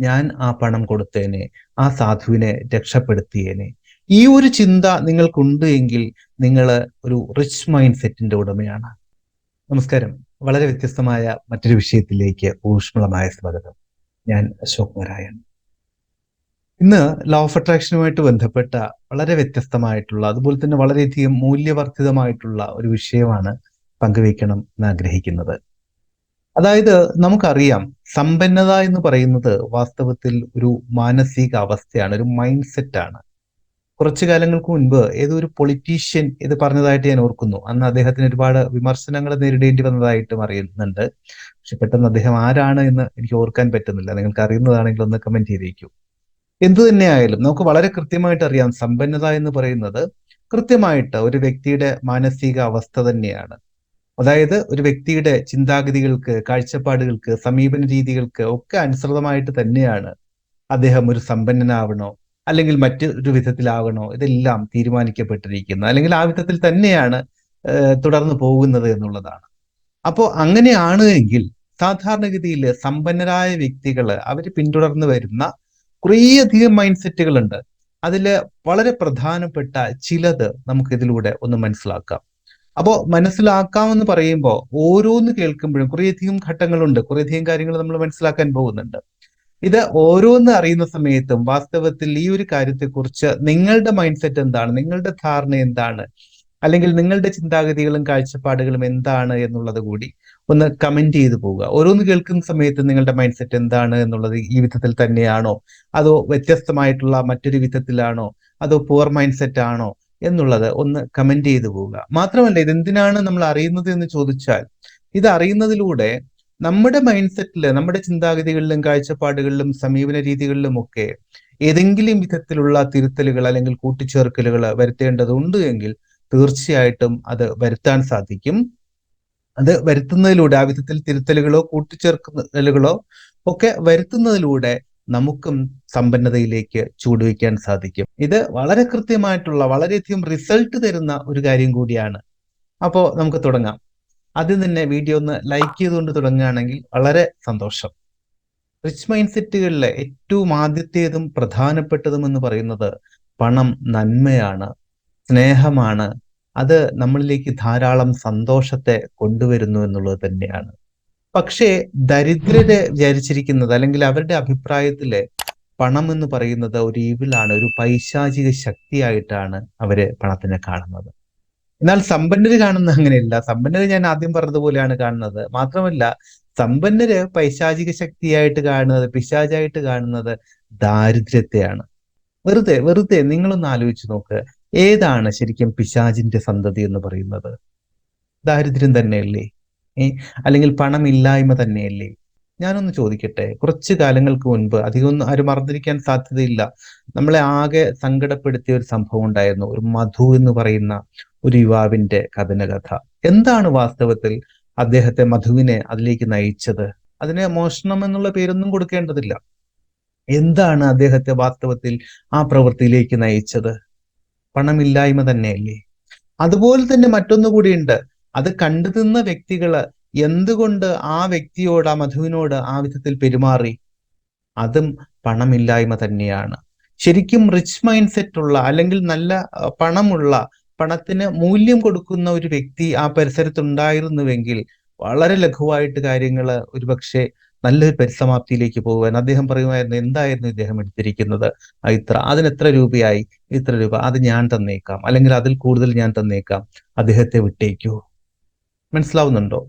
ഞാൻ ആ പണം കൊടുത്തേനെ ആ സാധുവിനെ രക്ഷപ്പെടുത്തിയേനെ. ഈ ഒരു ചിന്ത നിങ്ങൾക്കുണ്ട് എങ്കിൽ നിങ്ങൾ ഒരു റിച്ച് മൈൻഡ് സെറ്റിന്റെ ഉടമയാണ്. നമസ്കാരം. വളരെ വ്യത്യസ്തമായ മറ്റൊരു വിഷയത്തിലേക്ക് ഊഷ്മളമായ സ്വാഗതം. ഞാൻ അശോക് നാരായൺ. ഇന്ന് ലോ ഓഫ് അട്രാക്ഷനുമായിട്ട് ബന്ധപ്പെട്ട വളരെ വ്യത്യസ്തമായിട്ടുള്ള അതുപോലെ തന്നെ വളരെയധികം മൂല്യവർദ്ധിതമായിട്ടുള്ള ഒരു വിഷയമാണ് പങ്കുവയ്ക്കണം എന്ന് ആഗ്രഹിക്കുന്നത്. അതായത് നമുക്കറിയാം സമ്പന്നത എന്ന് പറയുന്നത് വാസ്തവത്തിൽ ഒരു മാനസിക അവസ്ഥയാണ് ഒരു മൈൻഡ് സെറ്റാണ് കുറച്ചു കാലങ്ങൾക്ക് മുൻപ് ഏതോ ഒരു പൊളിറ്റീഷ്യൻ ഇത് പറഞ്ഞതായിട്ട് ഞാൻ ഓർക്കുന്നു. അന്ന് അദ്ദേഹത്തിന് ഒരുപാട് വിമർശനങ്ങൾ നേരിടേണ്ടി വന്നതായിട്ടും അറിയുന്നുണ്ട്. പക്ഷെ പെട്ടെന്ന് അദ്ദേഹം ആരാണ് എന്ന് എനിക്ക് ഓർക്കാൻ പറ്റുന്നില്ല. നിങ്ങൾക്ക് അറിയുന്നതാണെങ്കിൽ ഒന്ന് കമന്റ് ചെയ്തേക്കൂ. എന്തു തന്നെയായാലും നമുക്ക് വളരെ കൃത്യമായിട്ട് അറിയാം സമ്പന്നത എന്ന് പറയുന്നത് കൃത്യമായിട്ട് ഒരു വ്യക്തിയുടെ മാനസിക അവസ്ഥ തന്നെയാണ്. അതായത് ഒരു വ്യക്തിയുടെ ചിന്താഗതികൾക്ക് കാഴ്ചപ്പാടുകൾക്ക് സമീപന രീതികൾക്ക് ഒക്കെ അനുസൃതമായിട്ട് തന്നെയാണ് അദ്ദേഹം ഒരു സമ്പന്നനാവണോ അല്ലെങ്കിൽ മറ്റൊരു വിധത്തിലാവണോ ഇതെല്ലാം തീരുമാനിക്കപ്പെട്ടിരിക്കുന്നത്. അല്ലെങ്കിൽ ആ വിധത്തിൽ തന്നെയാണ് തുടർന്ന് പോകുന്നത് എന്നുള്ളതാണ്. അപ്പോൾ അങ്ങനെയാണ് എങ്കിൽ സാധാരണഗതിയിൽ സമ്പന്നരായ വ്യക്തികൾ അവർ പിന്തുടർന്ന് വരുന്ന കുറേയധികം മൈൻഡ് സെറ്റുകൾ ഉണ്ട് അതിൽ വളരെ പ്രധാനപ്പെട്ട ചിലത് നമുക്കിതിലൂടെ ഒന്ന് മനസ്സിലാക്കാം. അപ്പോൾ മനസ്സിലാക്കാമെന്ന് പറയുമ്പോൾ ഓരോന്ന് കേൾക്കുമ്പോഴും കുറേയധികം ഘട്ടങ്ങളുണ്ട് കുറേയധികം കാര്യങ്ങൾ നമ്മൾ മനസ്സിലാക്കാൻ പോകുന്നുണ്ട്. ഇത് ഓരോന്ന് അറിയുന്ന സമയത്തും വാസ്തവത്തിൽ ഈ ഒരു കാര്യത്തെക്കുറിച്ച് നിങ്ങളുടെ മൈൻഡ് സെറ്റ് എന്താണ് നിങ്ങളുടെ ധാരണ എന്താണ് അല്ലെങ്കിൽ നിങ്ങളുടെ ചിന്താഗതികളും കാഴ്ചപ്പാടുകളും എന്താണ് എന്നുള്ളത് കൂടി ഒന്ന് കമന്റ് ചെയ്തു പോവുക. ഓരോന്ന് കേൾക്കുന്ന സമയത്ത് നിങ്ങളുടെ മൈൻഡ് സെറ്റ് എന്താണ് എന്നുള്ളത് ഈ വിധത്തിൽ തന്നെയാണോ? അതോ വ്യത്യസ്തമായിട്ടുള്ള മറ്റൊരു വിധത്തിലാണോ? അതോ പുവർ മൈൻഡ് സെറ്റ് ആണോ? എന്നുള്ളത് ഒന്ന് കമന്റ് ചെയ്തു പോവുക. മാത്രമല്ല ഇതെന്തിനാണ് നമ്മൾ അറിയുന്നത് എന്ന് ചോദിച്ചാൽ ഇത് അറിയുന്നതിലൂടെ നമ്മുടെ മൈൻഡ് സെറ്റിൽ നമ്മുടെ ചിന്താഗതികളിലും കാഴ്ചപ്പാടുകളിലും സമീപന രീതികളിലും ഒക്കെ ഏതെങ്കിലും വിധത്തിലുള്ള തിരുത്തലുകൾ അല്ലെങ്കിൽ കൂട്ടിച്ചേർക്കലുകൾ വരുത്തേണ്ടതുണ്ട് എങ്കിൽ തീർച്ചയായിട്ടും അത് വരുത്താൻ സാധിക്കും. അത് വരുത്തുന്നതിലൂടെ ആ വിധത്തിൽ തിരുത്തലുകളോ കൂട്ടിച്ചേർക്കലുകളോ ഒക്കെ വരുത്തുന്നതിലൂടെ നമുക്കും സമ്പന്നതയിലേക്ക് ചൂടുവയ്ക്കാൻ സാധിക്കും. ഇത് വളരെ കൃത്യമായിട്ടുള്ള വളരെയധികം റിസൾട്ട് തരുന്ന ഒരു കാര്യം കൂടിയാണ്. അപ്പോൾ നമുക്ക് തുടങ്ങാം. ആദ്യം തന്നെ വീഡിയോ ഒന്ന് ലൈക്ക് ചെയ്തുകൊണ്ട് തുടങ്ങുകയാണെങ്കിൽ വളരെ സന്തോഷം. റിച്ച് മൈൻഡ് സെറ്റുകളിലെ ഏറ്റവും ആദ്യത്തേതും പ്രധാനപ്പെട്ടതും എന്ന് പറയുന്നത് പണം നന്മയാണ് സ്നേഹമാണ്. അത് നമ്മളിലേക്ക് ധാരാളം സന്തോഷത്തെ കൊണ്ടുവരുന്നു എന്നുള്ളത് തന്നെയാണ്. പക്ഷേ ദരിദ്രര് വിചാരിച്ചിരിക്കുന്നത് അല്ലെങ്കിൽ അവരുടെ അഭിപ്രായത്തിൽ പണം എന്ന് പറയുന്നത് ഒരു ഈവിലാണ് ഒരു പൈശാചിക ശക്തിയായിട്ടാണ് അവർ പണത്തിനെ കാണുന്നത്. എന്നാൽ സമ്പന്നര് കാണുന്ന അങ്ങനെയല്ല. സമ്പന്നര് ഞാൻ ആദ്യം പറഞ്ഞതുപോലെയാണ് കാണുന്നത്. മാത്രമല്ല സമ്പന്നര് പൈശാചിക ശക്തിയായിട്ട് കാണുന്നത് പിശാചായിട്ട് കാണുന്നത് ദാരിദ്ര്യത്തെയാണ്. വെറുതെ വെറുതെ നിങ്ങളൊന്ന് ആലോചിച്ച് നോക്ക്. ഏതാണ് ശരിക്കും പിശാചിന്റെ സന്തതി എന്ന് പറയുന്നത്? ദാരിദ്ര്യം തന്നെയല്ലേ? അല്ലെങ്കിൽ പണമില്ലായ്മ തന്നെയല്ലേ? ഞാനൊന്ന് ചോദിക്കട്ടെ. കുറച്ച് കാലങ്ങൾക്ക് മുൻപ് അധികം ആരും മറന്നിരിക്കാൻ സാധ്യതയില്ല. നമ്മളെ ആകെ സങ്കടപ്പെടുത്തിയ ഒരു സംഭവം ഉണ്ടായിരുന്നു. ഒരു മധു എന്ന് പറയുന്ന ഒരു യുവാവിന്റെ കഥനകഥ. എന്താണ് വാസ്തവത്തിൽ അദ്ദേഹത്തെ മധുവിനെ അതിലേക്ക് നയിച്ചത്? അതിനെ മോഷണം എന്നുള്ള പേരൊന്നും കൊടുക്കേണ്ടതില്ല. എന്താണ് അദ്ദേഹത്തെ വാസ്തവത്തിൽ ആ പ്രവൃത്തിയിലേക്ക് നയിച്ചത്? പണമില്ലായ്മ തന്നെയല്ലേ? അതുപോലെ തന്നെ മറ്റൊന്നു കൂടിയുണ്ട് അത് കണ്ടു നിന്ന വ്യക്തികൾ എന്തുകൊണ്ട് ആ വ്യക്തിയോട് ആ മധുവിനോട് ആ വിധത്തിൽ പെരുമാറി? അതും പണമില്ലായ്മ തന്നെയാണ്. ശരിക്കും റിച്ച് മൈൻഡ് സെറ്റ് ഉള്ള അല്ലെങ്കിൽ നല്ല പണമുള്ള പണത്തിന് മൂല്യം കൊടുക്കുന്ന ഒരു വ്യക്തി ആ പരിസരത്തുണ്ടായിരുന്നുവെങ്കിൽ വളരെ ലഘുവായിട്ട് കാര്യങ്ങൾ ഒരുപക്ഷെ നല്ലൊരു പരിസമാപ്തിയിലേക്ക് പോകുവാൻ അദ്ദേഹം പറയുമായിരുന്നു എന്തായിരുന്നു ഇദ്ദേഹം എടുത്തിരിക്കുന്നത്? ഇത്ര അതിന് എത്ര രൂപയായി? ഇത്ര രൂപ അത് ഞാൻ തന്നേക്കാം. അല്ലെങ്കിൽ അതിൽ കൂടുതൽ ഞാൻ തന്നേക്കാം. അദ്ദേഹത്തെ വിട്ടേക്കൂ. മനസ്സിലാവുന്നുണ്ടോ?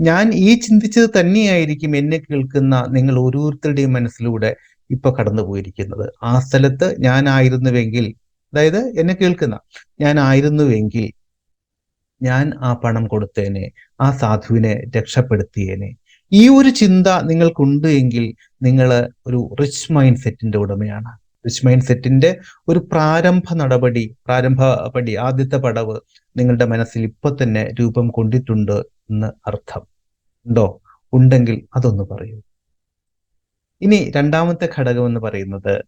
ഞാൻ ഈ ചിന്തിച്ചത് തന്നെയായിരിക്കും എന്നെ കേൾക്കുന്ന നിങ്ങൾ ഓരോരുത്തരുടെയും മനസ്സിലൂടെ ഇപ്പൊ കടന്നു പോയിരിക്കുന്നത് ആ സ്ഥലത്ത് ഞാനായിരുന്നുവെങ്കിൽ അതായത് എന്നെ കേൾക്കുന്ന ഞാനായിരുന്നുവെങ്കിൽ ഞാൻ ആ പണം കൊടുത്തേനെ ആ സാധുവിനെ രക്ഷപ്പെടുത്തിയേനെ. ഈ ഒരു ചിന്ത നിങ്ങൾക്കുണ്ട് എങ്കിൽ നിങ്ങൾ ഒരു റിച്ച് മൈൻഡ് സെറ്റിന്റെ ഉടമയാണ്. റിച്ച് മൈൻഡ് സെറ്റിന്റെ ഒരു പ്രാരംഭ നടപടി പ്രാരംഭ പടി ആദ്യത്തെ പടവ് നിങ്ങളുടെ മനസ്സിൽ ഇപ്പൊ തന്നെ രൂപം കൊണ്ടിട്ടുണ്ട് എന്ന് അർത്ഥം. ഉണ്ടോ? ഉണ്ടെങ്കിൽ അതൊന്ന് പറയൂ. ഇനി രണ്ടാമത്തെ ഘടകം എന്ന് പറയുന്നത്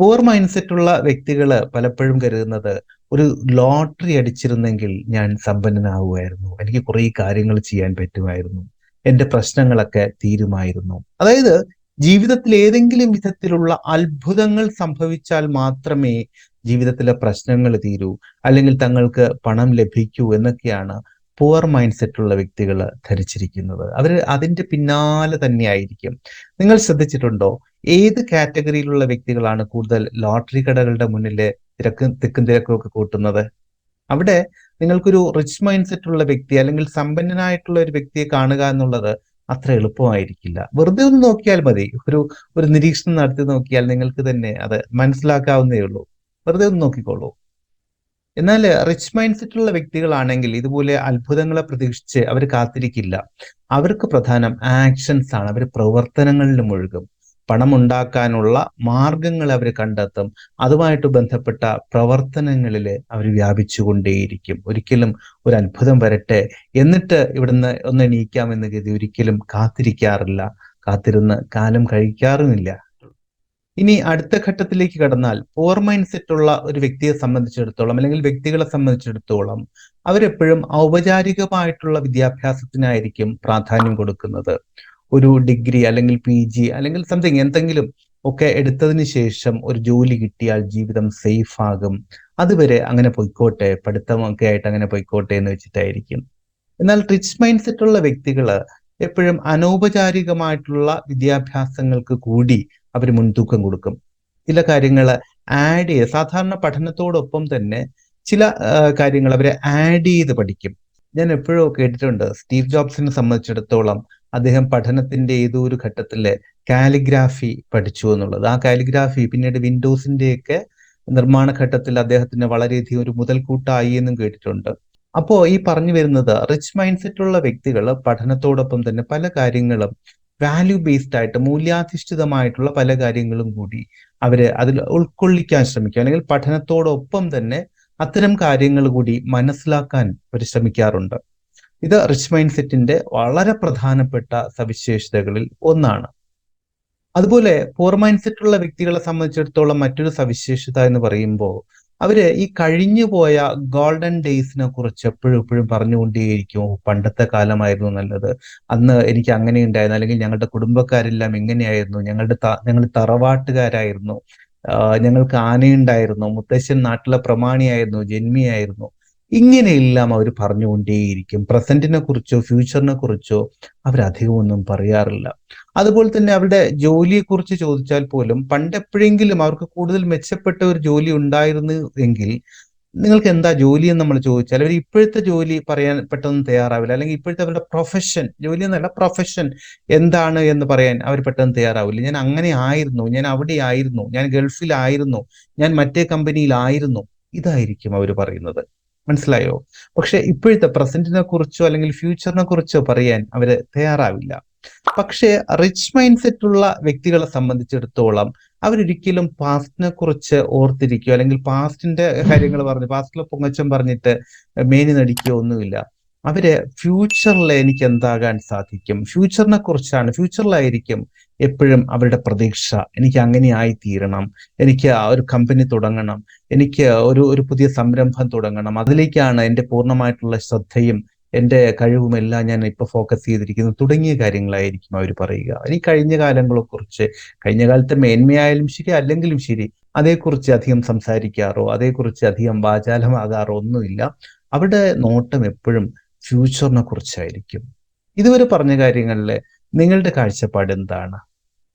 പൂർ മൈൻഡ് സെറ്റ് ഉള്ള വ്യക്തികൾ പലപ്പോഴും കരുതുന്നത് ഒരു ലോട്ടറി അടിച്ചിരുന്നെങ്കിൽ ഞാൻ സമ്പന്നനാവുമായിരുന്നു. എനിക്ക് കുറെ കാര്യങ്ങൾ ചെയ്യാൻ പറ്റുമായിരുന്നു. എന്റെ പ്രശ്നങ്ങളൊക്കെ തീരുമായിരുന്നു. അതായത് ജീവിതത്തിൽ ഏതെങ്കിലും വിധത്തിലുള്ള അത്ഭുതങ്ങൾ സംഭവിച്ചാൽ മാത്രമേ ജീവിതത്തിലെ പ്രശ്നങ്ങൾ തീരൂ അല്ലെങ്കിൽ തങ്ങൾക്ക് പണം ലഭിക്കൂ എന്നൊക്കെയാണ് പുവർ മൈൻഡ് സെറ്റുള്ള വ്യക്തികൾ ധരിച്ചിരിക്കുന്നത്. അവർ അതിന്റെ പിന്നാലെ തന്നെയായിരിക്കും. നിങ്ങൾ ശ്രദ്ധിച്ചിട്ടുണ്ടോ? ഏത് കാറ്റഗറിയിലുള്ള വ്യക്തികളാണ് കൂടുതൽ ലോട്ടറി കടകളുടെ മുന്നിലെ തിരക്കും തിക്കും തിരക്കും ഒക്കെ കൂട്ടുന്നത്? അവിടെ നിങ്ങൾക്കൊരു റിച്ച് മൈൻഡ് സെറ്റുള്ള വ്യക്തി അല്ലെങ്കിൽ സമ്പന്നനായിട്ടുള്ള ഒരു വ്യക്തിയെ കാണുക എന്നുള്ളത് അത്ര എളുപ്പമായിരിക്കില്ല. വെറുതെ ഒന്ന് നോക്കിയാൽ മതി. ഒരു ഒരു നിരീക്ഷണം നടത്തി നോക്കിയാൽ നിങ്ങൾക്ക് തന്നെ അത് മനസ്സിലാക്കാവുന്നേ ഉള്ളൂ. വെറുതെ ഒന്ന് നോക്കിക്കോളൂ. എന്നാൽ റിച്ച് മൈൻഡ് സെറ്റ് ഉള്ള വ്യക്തികളാണെങ്കിൽ ഇതുപോലെ അത്ഭുതങ്ങളെ പ്രതീക്ഷിച്ച് അവർ കാത്തിരിക്കില്ല. അവർക്ക് പ്രധാനം ആക്ഷൻസ് ആണ്. അവർ പ്രവർത്തനങ്ങളിൽ മുഴുകും പണം ഉണ്ടാക്കാനുള്ള മാർഗങ്ങൾ അവർ കണ്ടെത്തും. അതുമായിട്ട് ബന്ധപ്പെട്ട പ്രവർത്തനങ്ങളിൽ അവർ വ്യാപിച്ചുകൊണ്ടേയിരിക്കും. ഒരിക്കലും ഒരു അത്ഭുതം വരട്ടെ. എന്നിട്ട് ഇവിടുന്ന് ഒന്ന് എണീക്കാമെന്ന് കരുതി ഒരിക്കലും കാത്തിരിക്കാറില്ല. കാത്തിരുന്ന് കാലം കഴിക്കാറുമില്ല. ഇനി അടുത്ത ഘട്ടത്തിലേക്ക് കടന്നാൽ പോർ മൈൻഡ് സെറ്റ് ഉള്ള ഒരു വ്യക്തിയെ സംബന്ധിച്ചിടത്തോളം അല്ലെങ്കിൽ വ്യക്തികളെ സംബന്ധിച്ചിടത്തോളം അവരെപ്പോഴും ഔപചാരികമായിട്ടുള്ള വിദ്യാഭ്യാസത്തിനായിരിക്കും പ്രാധാന്യം കൊടുക്കുന്നത്. ഒരു ഡിഗ്രി അല്ലെങ്കിൽ പി ജി അല്ലെങ്കിൽ സംതിങ് എന്തെങ്കിലും ഒക്കെ എടുത്തതിന് ശേഷം ഒരു ജോലി കിട്ടിയാൽ ജീവിതം സേഫ് ആകും. അതുവരെ അങ്ങനെ പൊയ്ക്കോട്ടെ പഠിത്തമൊക്കെ ആയിട്ട് അങ്ങനെ പൊയ്ക്കോട്ടെ എന്ന് വെച്ചിട്ടായിരിക്കും. എന്നാൽ റിച്ച് മൈൻഡ് സെറ്റ് ഉള്ള വ്യക്തികൾ എപ്പോഴും അനൗപചാരികമായിട്ടുള്ള വിദ്യാഭ്യാസങ്ങൾക്ക് കൂടി അവർ മുൻതൂക്കം കൊടുക്കും. ചില കാര്യങ്ങൾ ആഡ് ചെയ്ത് സാധാരണ പഠനത്തോടൊപ്പം തന്നെ ചില കാര്യങ്ങൾ അവരെ ആഡ് ചെയ്ത് പഠിക്കും. ഞാൻ എപ്പോഴും കേട്ടിട്ടുണ്ട് സ്റ്റീവ് ജോബ്സിനെ സംബന്ധിച്ചിടത്തോളം അദ്ദേഹം പഠനത്തിന്റെ ഏതോ ഒരു ഘട്ടത്തിൽ കാലിഗ്രാഫി പഠിച്ചു എന്നുള്ളത്. ആ കാലിഗ്രാഫി പിന്നീട് വിൻഡോസിന്റെയൊക്കെ നിർമ്മാണ ഘട്ടത്തിൽ അദ്ദേഹത്തിന് വളരെയധികം ഒരു മുതൽക്കൂട്ടായി എന്നും കേട്ടിട്ടുണ്ട്. അപ്പോ ഈ പറഞ്ഞു വരുന്നത് റിച്ച് മൈൻഡ് സെറ്റ് ഉള്ള വ്യക്തികൾ പഠനത്തോടൊപ്പം തന്നെ പല കാര്യങ്ങളും വാല്യൂ ബേസ്ഡ് ആയിട്ട് മൂല്യാധിഷ്ഠിതമായിട്ടുള്ള പല കാര്യങ്ങളും കൂടി അവർ അതിൽ ഉൾക്കൊള്ളിക്കാൻ ശ്രമിക്കുക അല്ലെങ്കിൽ പഠനത്തോടൊപ്പം തന്നെ അത്തരം കാര്യങ്ങൾ കൂടി മനസ്സിലാക്കാൻ അവർ ശ്രമിക്കാറുണ്ട്. ഇത് റിച്ച് മൈൻഡ് സെറ്റിന്റെ വളരെ പ്രധാനപ്പെട്ട സവിശേഷതകളിൽ ഒന്നാണ്. അതുപോലെ പൂർ മൈൻഡ് സെറ്റ് ഉള്ള വ്യക്തികളെ സംബന്ധിച്ചിടത്തോളം മറ്റൊരു സവിശേഷത എന്ന് പറയുമ്പോൾ അവർ ഈ കഴിഞ്ഞുപോയ ഗോൾഡൻ ഡേയ്സിനെ കുറിച്ച് എപ്പോഴും എപ്പോഴും പറഞ്ഞുകൊണ്ടേയിരിക്കും. പണ്ടത്തെ കാലമായിരുന്നു നല്ലത്. അന്ന് എനിക്ക് അങ്ങനെ ഉണ്ടായിരുന്നു. അല്ലെങ്കിൽ ഞങ്ങളുടെ കുടുംബക്കാരെല്ലാം എങ്ങനെയായിരുന്നു ഞങ്ങളുടെ ഞങ്ങൾ തറവാട്ടുകാരായിരുന്നു. ഞങ്ങൾക്ക് ആനയുണ്ടായിരുന്നു. മുത്തശ്ശൻ നാട്ടിലെ പ്രമാണിയായിരുന്നു ജന്മിയായിരുന്നു. ഇങ്ങനെയെല്ലാം അവർ പറഞ്ഞുകൊണ്ടേയിരിക്കും. പ്രസന്റിനെ കുറിച്ചോ ഫ്യൂച്ചറിനെ കുറിച്ചോ അവരധികമൊന്നും പറയാറില്ല. അതുപോലെ തന്നെ അവരുടെ ജോലിയെക്കുറിച്ച് ചോദിച്ചാൽ പോലും പണ്ടെപ്പോഴെങ്കിലും അവർക്ക് കൂടുതൽ മെച്ചപ്പെട്ട ഒരു ജോലി ഉണ്ടായിരുന്നു എങ്കിൽ നിങ്ങൾക്ക് എന്താ ജോലി എന്ന് നമ്മൾ ചോദിച്ചാൽ അവർ ഇപ്പോഴത്തെ ജോലി പറയാൻ പെട്ടെന്ന് തയ്യാറാവില്ല. അല്ലെങ്കിൽ ഇപ്പോഴത്തെ അവരുടെ പ്രൊഫഷൻ ജോലി എന്നല്ല പ്രൊഫഷൻ എന്താണ് എന്ന് പറയാൻ അവർ പെട്ടെന്ന് തയ്യാറാവില്ല. ഞാൻ അങ്ങനെ ആയിരുന്നു ഞാൻ അവിടെ ആയിരുന്നു ഞാൻ ഗൾഫിലായിരുന്നു ഞാൻ മറ്റേ കമ്പനിയിലായിരുന്നു ഇതായിരിക്കും അവർ പറയുന്നത്. മനസ്സിലായോ? പക്ഷെ ഇപ്പോഴത്തെ പ്രസന്റിനെ കുറിച്ചോ അല്ലെങ്കിൽ ഫ്യൂച്ചറിനെ കുറിച്ചോ പറയാൻ അവർ തയ്യാറാവില്ല. പക്ഷേ റിച്ച് മൈൻഡ് സെറ്റ് ഉള്ള വ്യക്തികളെ സംബന്ധിച്ചിടത്തോളം അവരൊരിക്കലും പാസ്റ്റിനെ കുറിച്ച് ഓർത്തിരിക്കുകയോ അല്ലെങ്കിൽ പാസ്റ്റിന്റെ കാര്യങ്ങൾ പറഞ്ഞ് പാസ്റ്റിലെ പൊങ്ങച്ചം പറഞ്ഞിട്ട് മേനി നടിക്കുകയോ ഒന്നുമില്ല. അവർ ഫ്യൂച്ചറിൽ എനിക്ക് എന്താകാൻ സാധിക്കും? ഫ്യൂച്ചറിനെ കുറിച്ചാണ് ഫ്യൂച്ചറിലായിരിക്കും എപ്പോഴും അവരുടെ പ്രതീക്ഷ. എനിക്ക് അങ്ങനെ ആയി തീരണം എനിക്ക് ഒരു കമ്പനി തുടങ്ങണം. എനിക്ക് ഒരു ഒരു പുതിയ സംരംഭം തുടങ്ങണം. അതിലേക്കാണ് എന്റെ പൂർണമായിട്ടുള്ള ശ്രദ്ധയും എന്റെ കഴിവുമെല്ലാം ഞാൻ ഇപ്പൊ ഫോക്കസ് ചെയ്തിരിക്കുന്നു തുടങ്ങിയ കാര്യങ്ങളായിരിക്കും അവർ പറയുക. ഇനി കഴിഞ്ഞ കാലങ്ങളെ കുറിച്ച് കഴിഞ്ഞ കാലത്തെ മേന്മയായാലും ശരി അല്ലെങ്കിലും ശരി അതേക്കുറിച്ച് അധികം സംസാരിക്കാറോ അതേക്കുറിച്ച് അധികം വാചാലമാകാറോ ഒന്നുമില്ല. അവിടെ നോട്ടം എപ്പോഴും ഫ്യൂച്ചറിനെ കുറിച്ചായിരിക്കും. ഇതുവരെ പറഞ്ഞ കാര്യങ്ങളിൽ നിങ്ങളുടെ കാഴ്ചപ്പാട് എന്താണ്?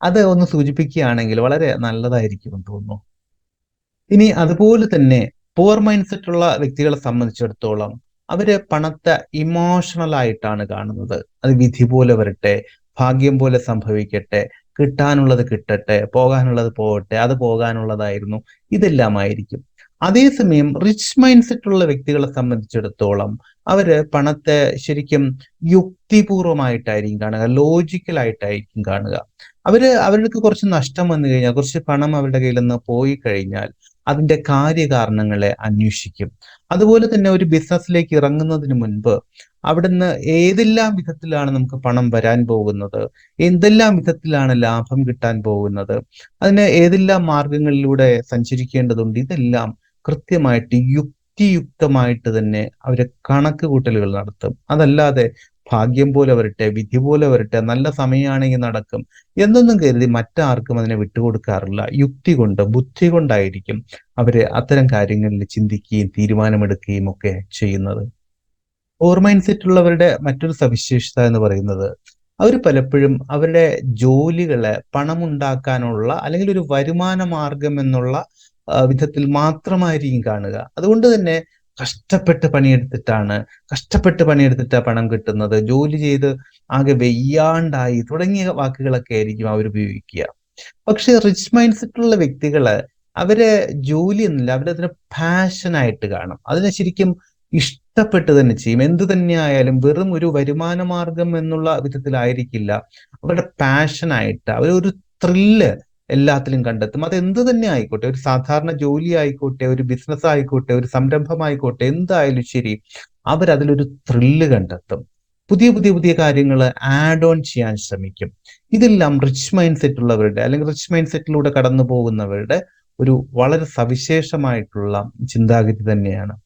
അത് ഒന്ന് സൂചിപ്പിക്കുകയാണെങ്കിൽ വളരെ നല്ലതായിരിക്കും എന്ന് തോന്നുന്നു. ഇനി അതുപോലെ തന്നെ പുവർ മൈൻഡ് സെറ്റ് ഉള്ള വ്യക്തികളെ സംബന്ധിച്ചിടത്തോളം അവർ പണത്തെ ഇമോഷണൽ ആയിട്ടാണ് കാണുന്നത്. അത് വിധി പോലെ വരട്ടെ ഭാഗ്യം പോലെ സംഭവിക്കട്ടെ കിട്ടാനുള്ളത് കിട്ടട്ടെ പോകാനുള്ളത് പോകട്ടെ അത് പോകാനുള്ളതായിരുന്നു ഇതെല്ലാമായിരിക്കും. അതേസമയം റിച്ച് മൈൻഡ് സെറ്റ് ഉള്ള വ്യക്തികളെ സംബന്ധിച്ചിടത്തോളം അവർ പണത്തെ ശരിക്കും യുക്തിപൂർവമായിട്ടായിരിക്കും കാണുക ലോജിക്കൽ ആയിട്ടായിരിക്കും കാണുക. അവർ അവർക്ക് കുറച്ച് നഷ്ടം വന്നു കഴിഞ്ഞാൽ കുറച്ച് പണം അവരുടെ കയ്യിൽ നിന്ന് പോയി കഴിഞ്ഞാൽ അതിന്റെ കാര്യകാരണങ്ങളെ അന്വേഷിക്കും. അതുപോലെ തന്നെ ഒരു ബിസിനസ്സിലേക്ക് ഇറങ്ങുന്നതിന് മുൻപ് അവിടുന്ന് ഏതെല്ലാം വിധത്തിലാണ് നമുക്ക് പണം വരാൻ പോകുന്നത് എന്തെല്ലാം വിധത്തിലാണ് ലാഭം കിട്ടാൻ പോകുന്നത് അതിന് ഏതെല്ലാം മാർഗങ്ങളിലൂടെ സഞ്ചരിക്കേണ്ടതുണ്ട് ഇതെല്ലാം കൃത്യമായിട്ട് യുക്തിയുക്തമായിട്ട് തന്നെ അവരെ കണക്ക് കൂട്ടലുകൾ നടത്തും. അതല്ലാതെ ഭാഗ്യം പോലെ വരട്ടെ വിധി പോലെ വരട്ടെ നല്ല സമയമാണെങ്കിൽ നടക്കും എന്നൊന്നും കരുതി മറ്റാർക്കും അതിനെ വിട്ടുകൊടുക്കാറില്ല. യുക്തി കൊണ്ട് ബുദ്ധി കൊണ്ടായിരിക്കും അവർ അത്തരം കാര്യങ്ങളിൽ ചിന്തിക്കുകയും തീരുമാനമെടുക്കുകയും ഒക്കെ ചെയ്യുന്നത്. ഓർ മൈൻഡ് സെറ്റ് ഉള്ളവരുടെ മറ്റൊരു സവിശേഷത എന്ന് പറയുന്നത് അവർ പലപ്പോഴും അവരുടെ ജോലികളെ പണമുണ്ടാക്കാനുള്ള അല്ലെങ്കിൽ ഒരു വരുമാന മാർഗം എന്നുള്ള വിധത്തിൽ മാത്രമായിരിക്കും കാണുക. അതുകൊണ്ട് തന്നെ കഷ്ടപ്പെട്ട് പണിയെടുത്തിട്ടാണ് കഷ്ടപ്പെട്ട് പണിയെടുത്തിട്ടാ പണം കിട്ടുന്നത്. ജോലി ചെയ്ത് ആകെ വെയ്യാണ്ടായി തുടങ്ങിയ വാക്കുകളൊക്കെ ആയിരിക്കും അവർ ഉപയോഗിക്കുക. പക്ഷെ റിച്ച് മൈൻഡ് സെറ്റുള്ള വ്യക്തികൾ അവരെ ജോലി എന്നില്ല അവരതിനെ പാഷനായിട്ട് കാണും. അതിനെ ശരിക്കും ഇഷ്ടപ്പെട്ട് തന്നെ ചെയ്യും. എന്ത് തന്നെയായാലും വെറും ഒരു വരുമാന മാർഗം എന്നുള്ള വിധത്തിലായിരിക്കില്ല. അവരുടെ പാഷനായിട്ട് അവരൊരു ത്രില്ല് എല്ലാത്തിലും കണ്ടെത്തും. അത് എന്ത് തന്നെ ആയിക്കോട്ടെ ഒരു സാധാരണ ജോലി ആയിക്കോട്ടെ ഒരു ബിസിനസ് ആയിക്കോട്ടെ ഒരു സംരംഭമായിക്കോട്ടെ എന്തായാലും ശരി അവരതിലൊരു ത്രില്ല് കണ്ടെത്തും. പുതിയ പുതിയ പുതിയ കാര്യങ്ങൾ ആഡ് ഓൺ ചെയ്യാൻ ശ്രമിക്കും. ഇതെല്ലാം റിച്ച് മൈൻഡ് സെറ്റ് ഉള്ളവരുടെ അല്ലെങ്കിൽ റിച്ച് മൈൻഡ് സെറ്റിലൂടെ കടന്നു പോകുന്നവരുടെ ഒരു വളരെ സവിശേഷമായിട്ടുള്ള ചിന്താഗതി തന്നെയാണ്.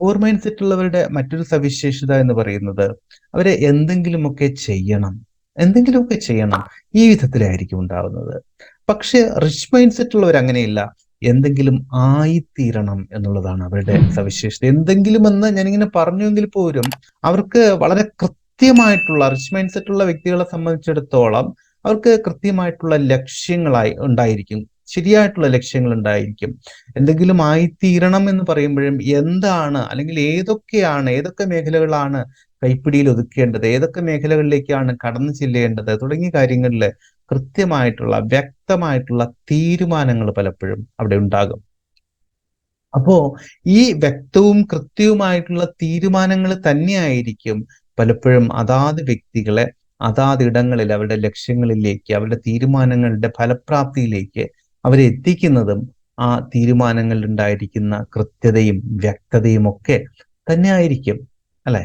ഓർ മൈൻഡ് സെറ്റ് ഉള്ളവരുടെ മറ്റൊരു സവിശേഷത എന്ന് പറയുന്നത് അവരെ എന്തെങ്കിലുമൊക്കെ ചെയ്യണം. എന്തെങ്കിലുമൊക്കെ ചെയ്യണം. ഈ വിധത്തിലായിരിക്കും ഉണ്ടാവുന്നത്. പക്ഷെ റിച്ച് മൈൻഡ് സെറ്റ് ഉള്ളവർ അങ്ങനെയില്ല. എന്തെങ്കിലും ആയിത്തീരണം എന്നുള്ളതാണ് അവരുടെ സവിശേഷത. എന്തെങ്കിലും എന്ന് ഞാനിങ്ങനെ പറഞ്ഞുവെങ്കിൽ പോലും അവർക്ക് വളരെ കൃത്യമായിട്ടുള്ള റിച്ച് മൈൻഡ് സെറ്റ് ഉള്ള വ്യക്തികളെ സംബന്ധിച്ചിടത്തോളം അവർക്ക് കൃത്യമായിട്ടുള്ള ലക്ഷ്യങ്ങളായി ഉണ്ടായിരിക്കും. ശരിയായിട്ടുള്ള ലക്ഷ്യങ്ങൾ ഉണ്ടായിരിക്കും എന്തെങ്കിലും ആയിത്തീരണം എന്ന് പറയുമ്പോഴും എന്താണ് അല്ലെങ്കിൽ ഏതൊക്കെയാണ് ഏതൊക്കെ മേഖലകളാണ് കൈപ്പിടിയിൽ ഒതുക്കേണ്ടത് ഏതൊക്കെ മേഖലകളിലേക്കാണ് കടന്നു ചെല്ലേണ്ടത് തുടങ്ങിയ കാര്യങ്ങളിൽ കൃത്യമായിട്ടുള്ള വ്യക്തമായിട്ടുള്ള തീരുമാനങ്ങൾ പലപ്പോഴും അവിടെ ഉണ്ടാകും. അപ്പോ ഈ വ്യക്തവും കൃത്യവുമായിട്ടുള്ള തീരുമാനങ്ങൾ തന്നെയായിരിക്കും പലപ്പോഴും അതാത് വ്യക്തികളെ അതാത് ഇടങ്ങളിൽ അവരുടെ ലക്ഷ്യങ്ങളിലേക്ക് അവരുടെ തീരുമാനങ്ങളുടെ ഫലപ്രാപ്തിയിലേക്ക് അവരെ എത്തിക്കുന്നതും ആ തീരുമാനങ്ങളിൽ ഉണ്ടായിരിക്കുന്ന കൃത്യതയും വ്യക്തതയും ഒക്കെ തന്നെയായിരിക്കും അല്ലേ?